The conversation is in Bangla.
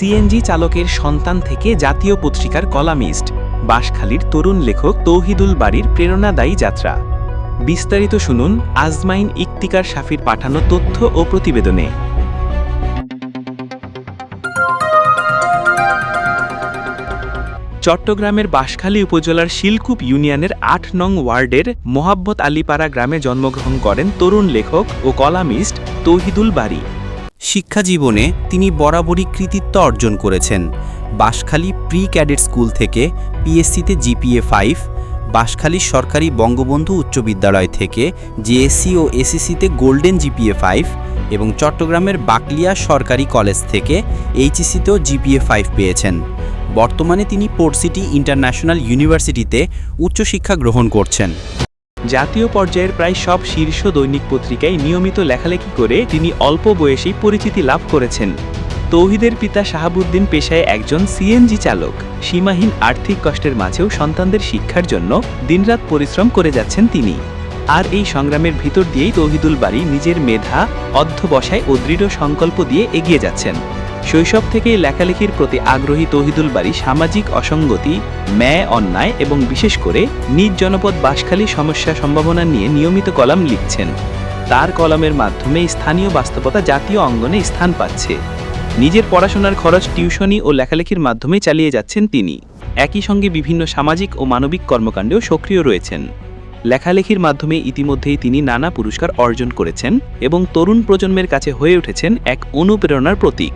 সিএনজি চালকের সন্তান থেকে জাতীয় পত্রিকার কলামিস্ট, বাঁশখালীর তরুণ লেখক তৌহিদুল বাড়ির প্রেরণাদায়ী যাত্রা। বিস্তারিত শুনুন আজমাইন ইকতিকার শাফির পাঠানো তথ্য ও প্রতিবেদনে। চট্টগ্রামের বাঁশখালী উপজেলার শিলকুপ ইউনিয়নের আট নং ওয়ার্ডের মোহাব্বত আলীপাড়া গ্রামে জন্মগ্রহণ করেন তরুণ লেখক ও কলামিস্ট তৌহিদুল বাড়ি শিক্ষা জীবনে তিনি বরাবরই কৃতিত্ব অর্জন করেছেন। বাঁশখালী প্রি ক্যাডেট স্কুল থেকে পিএসসিতে জিপিএ ফাইভ, বাঁশখালী সরকারি বঙ্গবন্ধু উচ্চ বিদ্যালয় থেকে জেএসসি ও এসএসসিতে গোল্ডেন জিপিএ ফাইভ এবং চট্টগ্রামের বাকলিয়া সরকারি কলেজ থেকে এইচএসসিতেও জিপিএ ফাইভ পেয়েছেন। বর্তমানে তিনি পোর্ট সিটি ইন্টারন্যাশনাল ইউনিভার্সিটিতে উচ্চশিক্ষা গ্রহণ করছেন। জাতীয় পর্যায়ের প্রায় সব শীর্ষ দৈনিক পত্রিকায় নিয়মিত লেখালেখি করে তিনি অল্প বয়সেই পরিচিতি লাভ করেছেন। তৌহিদের পিতা শাহাবুদ্দিন পেশায় একজন সিএনজি চালক। সীমাহীন আর্থিক কষ্টের মাঝেও সন্তানদের শিক্ষার জন্য দিনরাত পরিশ্রম করে যাচ্ছেন তিনি। আর এই সংগ্রামের ভিতর দিয়েই তৌহিদুল বাড়ি নিজের মেধা, অধ্যবসায় ও দৃঢ় সংকল্প দিয়ে এগিয়ে যাচ্ছেন। শৈশব থেকেই লেখালেখির প্রতি আগ্রহী তহিদুল বাড়ি সামাজিক অসঙ্গতি ন্যায় অন্যায় এবং বিশেষ করে নিজ জনপদ বাঁশখালী সমস্যা সম্ভাবনা নিয়ে নিয়মিত কলাম লিখছেন। তার কলামের মাধ্যমে স্থানীয় বাস্তবতা জাতীয় অঙ্গনে স্থান পাচ্ছে। নিজের পড়াশোনার খরচ টিউশনি ও লেখালেখির মাধ্যমে চালিয়ে যাচ্ছেন তিনি। একই সঙ্গে বিভিন্ন সামাজিক ও মানবিক কর্মকাণ্ডেও সক্রিয় রয়েছেন। লেখালেখির মাধ্যমে ইতিমধ্যেই তিনি নানা পুরস্কার অর্জন করেছেন এবং তরুণ প্রজন্মের কাছে হয়ে উঠেছেন এক অনুপ্রেরণার প্রতীক।